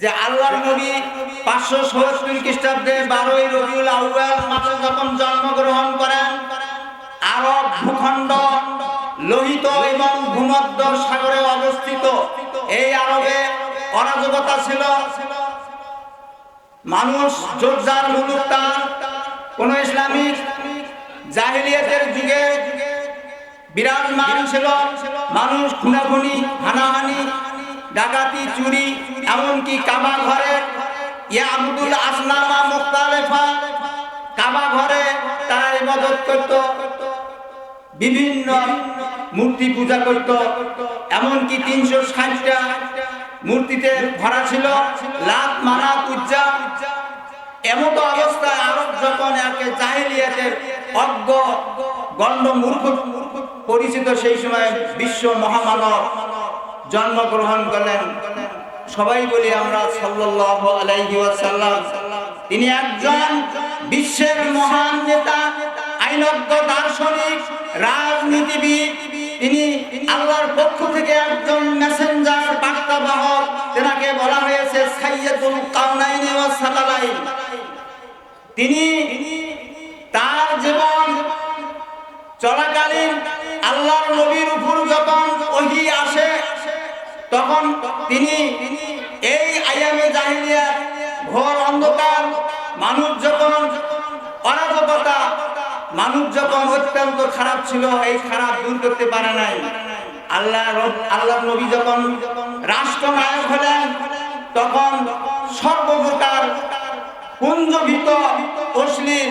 যে আল্লাহর নবী পাঁচশো সত্তর খ্রিস্টাব্দে বারোই রবিউল আউয়াল মাসে যখন জন্মগ্রহণ করেন, আরব ভূখণ্ড, লোহিত এবং ভূমধ্য সাগরে অবস্থিত এই আরবে অরাজকতা ছিল। মানুষ জোরজার মুলুকতান কোন ইসলামিক জাহিলিয়াতের যুগে বিরাজমান ছিল। মানুষ খুনাখুনি, হানাহানি ডাকাতি, চুরি, এমনকি কাবা ঘরে ইয়া আব্দুল আসনামা মুখতালেফা কাবা ঘরে তারা ইবাদত করত, বিভিন্ন মূর্তি পূজা করত, এমনকি তিনশো ষাটটা মূর্তিতে ভরা ছিল লাত মানা পূজা এমত অবস্থায় আরব যখন একে জাহিলিয়াতের অজ্ঞ গণ্ড মূর্খ পরিচিত সেই সময় বিশ্ব মহামানব জন্মগ্রহণ করলেন। সবাই বলি আমরা আলাইহি ওয়াসাল্লাম। তিনি একজন বিশ্বের মহান নেতা, আইনজ্ঞ, দার্শনিক, রাজনীতিবিদ। তিনি আল্লাহর পক্ষ থেকে একজন মেসেঞ্জার, বার্তাবাহক। তেনাকে বলা হয়েছে কাউনাইন তিনি তার জীবন চলাকালীন আল্লাহর নবীর তিনি এই আয়ামে জাহিলিয়া ঘোর অন্ধকার, মানুষ যখন অরাজকতা, মানুষ যখন অত্যন্ত খারাপ ছিল, এই খারাপ দূর করতে পারে নাই। আল্লাহ আল্লাহ নবী যখন রাষ্ট্রনায়ক হলেন, তখন সর্বপ্রকার কুঞ্জভিত, অশ্লীল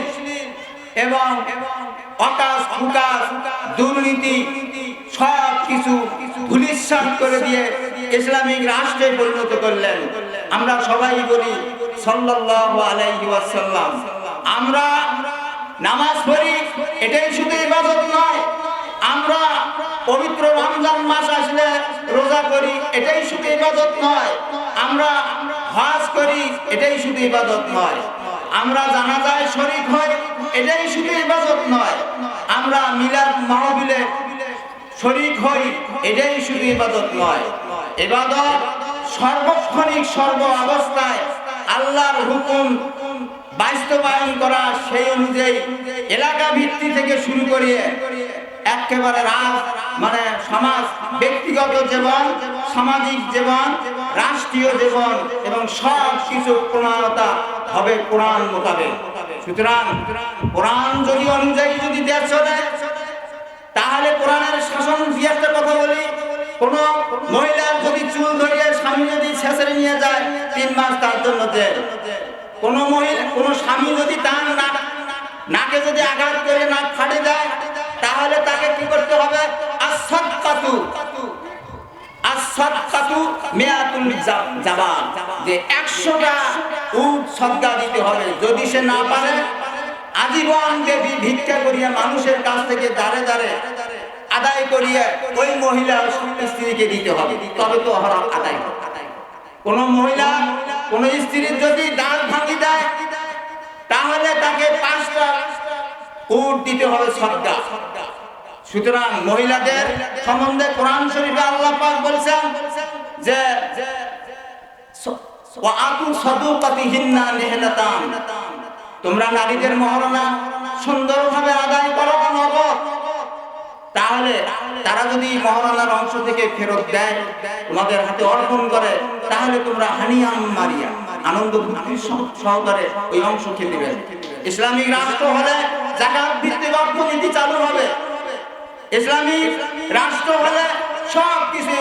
এবং অকাশ ফুকাশ দুর্নীতি সব কিছু ধুলিস্বাদ করে দিয়ে ইসলামিক রাষ্ট্রে পরিণত করলেন। আমরা সবাই বলি ওয়াসাল্লাম। আমরা নামাজ পড়ি, এটাই শুধু ইবাদত নয়। আমরা পবিত্র রমজান মাস আসলে রোজা করি, এটাই শুধু ইবাদত নয়। আমরা হজ করি, এটাই শুধু ইবাদত নয়। আমরা জানাজায় শরীক হই, এটাই শুধু ইবাদত নয়। আমরা মিলাদ মাহবিলে শরীক হই, এটাই শুধু ইবাদত নয়। ইবাদত সর্বক্ষণিক সর্ব অবস্থায় আল্লাহর হুকুম বাস্তবায়ন করা সেই অনুযায়ী এলাকা ভিত্তি থেকে শুরু করিয়ে একেবারে রাজ মানে সমাজ, ব্যক্তিগত জীবন, সামাজিক জীবন, রাষ্ট্রীয় জীবন এবং সব কিছু প্রমাণতা হবে কোরআন মোতাবেক। সুতরাং কোরআন যদি অনুযায়ী যদি দেশ চলে, তাহলে কোরআনের শাসন দিয়ে কথা বলি। কোন মহিলার যদি চুল ধরিয়ে স্বামী যদি শেষে নিয়ে যায়, তিন মাস তার জন্য কোন মহিলা, কোন স্বামী যদি তার নাক, নাকে যদি আঘাত করে নাক ফাটে দেয় তাহলে তাকে কি করতে হবে? আসাদকাতু মিয়াতুল জাব- জাবান। যে 100টা উট সদকা দিতে হবে। যদি সে না পারে, আজীবন ভিক্ষা করিয়া মানুষের কাছ থেকে দাঁড়ে দাঁড়ে আদায় করিয়া ওই মহিলা স্ত্রীকে দিতে হবে। তবে তো হরম আদায়। কোন মহিলা, কোন স্ত্রীর যদি দাঁত ভাঙি দেয়, তাহলে তাকে পাঁচটা উট দিতে হবে সদকা সুতরাং মহিলাদের সম্বন্ধে কোরআন শরীফে আল্লাহ পাক বলছেন যে তোমরা নারীদের মহারণা সুন্দরভাবে আদায় তাহলে তারা যদি মহারণার অংশ থেকে ফেরত দেয়, তোমাদের হাতে অর্পণ করে, তাহলে তোমরা হানিয়াম মারিয়া, আনন্দ সহকারে ওই অংশ খেয়ে দিবে ইসলামিক রাষ্ট্র হলে জাকাত ভিত্তিক অর্থনীতি চালু হবে। ইসলামিক রাষ্ট্র হলে সব কিছু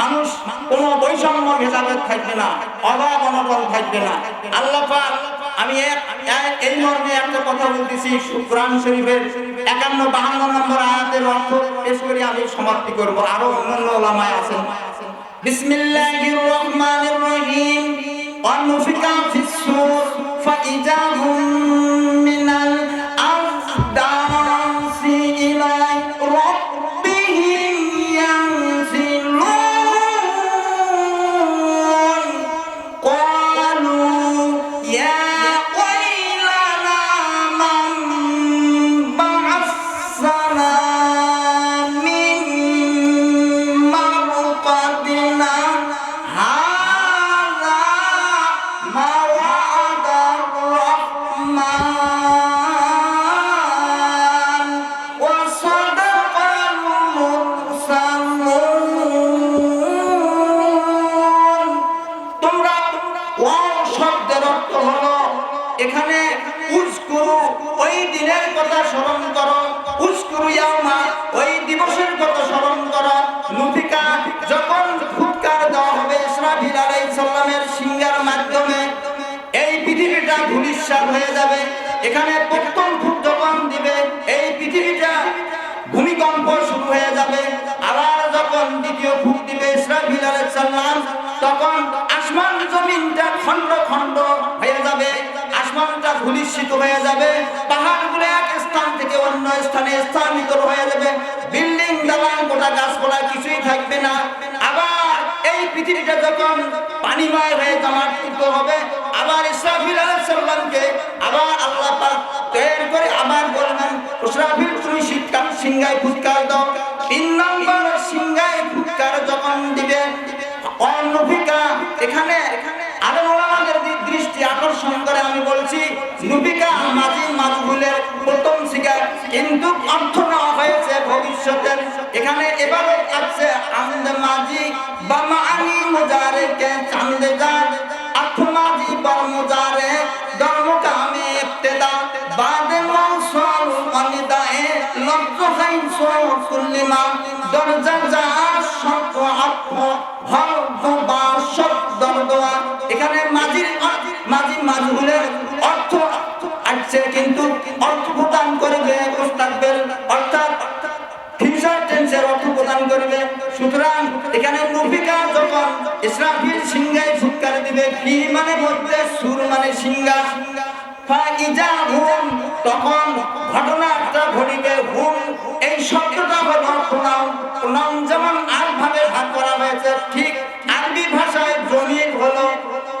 মানুষ কোন বৈষম্য ভেদাভেদ থাকবে না অভাব অনটন থাকবে না। আল্লাহ আমি এই মর্মে একটা কথা বলতেছি, কোরআন শরীফের একান্ন বাহান্ন নম্বর আয়াতের অর্থ পেশ করে আমি সমাপ্তি করব। আরও অন্যান্য ওলামায় আছেন। বিসমিল্লাহির রহমানির রহিম। অনুফিকা ফিস পৃথিবীটা হয়ে যাবে। এখানে প্রথম যখন দিবে। এই পৃথিবীটা ভূমিকম্প শুরু হয়ে যাবে। আবার যখন দ্বিতীয় ফুট দিবে, ইসরাফিল আলাইহিস তখন আসমান জমিনটা খণ্ড খণ্ড হয়ে যাবে। আসমানটা ধূলিসাৎ হয়ে যাবে। পাহাড়গুলো এক স্থান থেকে অন্য স্থানে স্থানান্তর হয়ে যাবে। বিল্ডিং, দালান, গোটা গাছপালা কিছুই থাকবে না। আবার এই পৃথিবীটা যখন পানিময় হয়ে জমাটিত হবে, আবার ইসরাফিল সালামকে আবার আল্লাহ পাক তৈরি করে আবার বলবেন ইসরাফিল তুমি শীতকাল সিংহায় ফুৎকার দাও। তিন নম্বর সিংহায় ফুৎকার যখন দিবে অনফিকা এখানে আরও আমাদের দৃষ্টি আকর্ষণ করে আমি বলছি, নুবিকা, মাঝি মাজহুলের প্রথম শিকার কিন্তু অর্থ নেওয়া হয়েছে ভবিষ্যতের। এখানে এবারে আছে আমদ মাঝি, বা মানি মুজারেকে চান্দে যান মাঝি বর মুজারে লব্জ হাইন দরজা যা সব অর্থ আসছে কিন্তু অর্থ প্রদান করবে মুস্তাকবেল অর্থাৎ ফিউচার সুতরাং এখানে নফিকা যখন ইসরাফিল সিংহায় ফুৎকার দিবে ফি মানে মধ্যে সুর মানে সিংহা। তখন ঘটনাটা ঘটিবে হুম। এই শব্দটা হলো প্রণাম। প্রণাম যেমন আট ভাগে ভাগ করা হয়েছে, ঠিক আরবি ভাষায় জমির হলো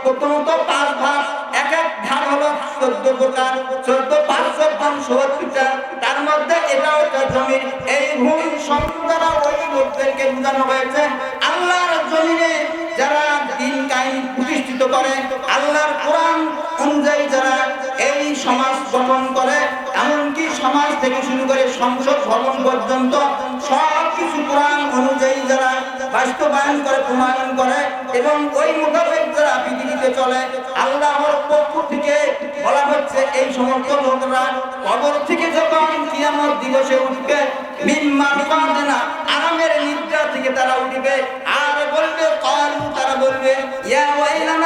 প্রথমত পাঁচ ভাগ, এক এক ধার হলো চোদ্দ প্রকার, চোদ্দ পাঁচ চোদ্দ সত্তরটা তার মধ্যে এটাও একটা জমির। এই ভূমি শব্দ ওই লোকদেরকে বোঝানো হয়েছে। আল্লাহর জমিনে যারা দিন কাহিনী প্রতিষ্ঠিত করে, আল্লাহর কোরআন অনুযায়ী যারা সমাজ গঠন করে, এমনকি সমাজ থেকে শুরু করে সংসদ ভবন পর্যন্ত সব কিছু কোরআন অনুযায়ী যারা বাস্তবায়ন করে প্রমাণ করে এবং ওই মোতাবেক যারা পৃথিবীতে চলে আল্লাহর পক্ষ থেকে বলা হচ্ছে, এই সমস্ত লোকরা কবর থেকে যখন কিয়ামত দিবসে উঠবে না আরামের নিদ্রা থেকে তারা উঠবে। আর বলবে তারা বলবে, ইয়া ওয়াইলানা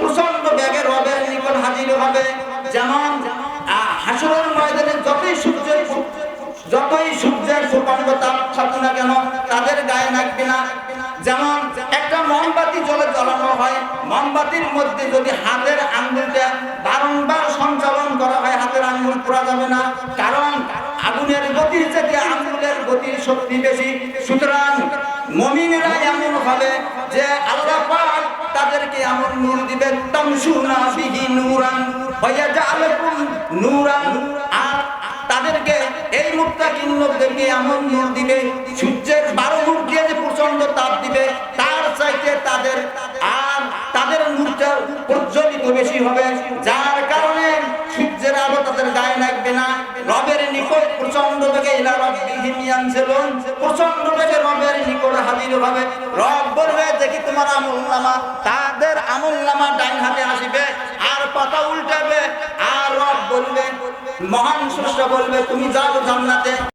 প্রচণ্ড ব্যাগের হবে, নিকট হাজির হবে। যেমন হাসরের ময়দানে যতই সূর্যের যতই সূর্যের সুপাঙ্গ তাপ থাকুক না কেন, তাদের গায়ে লাগবে না। যেমন, একটা মোমবাতি জলে জ্বালানো হয়, মোমবাতির মধ্যে যদি হাতের আঙ্গুলটা বারংবার সঞ্চালন করা হয়, হাতের আঙ্গুল পোড়া যাবে না। কারণ আগুনের গতির থেকে আঙ্গুলের গতির শক্তি বেশি। সুতরাং মমিনেরা এমন হবে যে আল্লাহ পাক তাদেরকে এমন নূর বিহি আর তাদেরকে এই এমন নূর দিবে, সূর্যের বারো মুখ দিয়ে যে প্রচণ্ড তাপ দিবে, তার চাইতে তাদের আর তাদের মুখটা প্রজ্বলিত বেশি হবে, যার কারণে সূর্যের আলো তাদের গায়ে লাগবে না। বেগে ইলা রব্বিহিম ইয়ানজিলুন প্রচণ্ড বেগে রবের নিকট হাজির হবে। রব বলবে, দেখি তোমার আমল নামা তাদের আমল নামা ডাইন হাতে আসিবে আর পাতা উল্টাবে। আর রব বলবে, মহান স্রষ্টা বলবে, তুমি যাও জান্নাতে।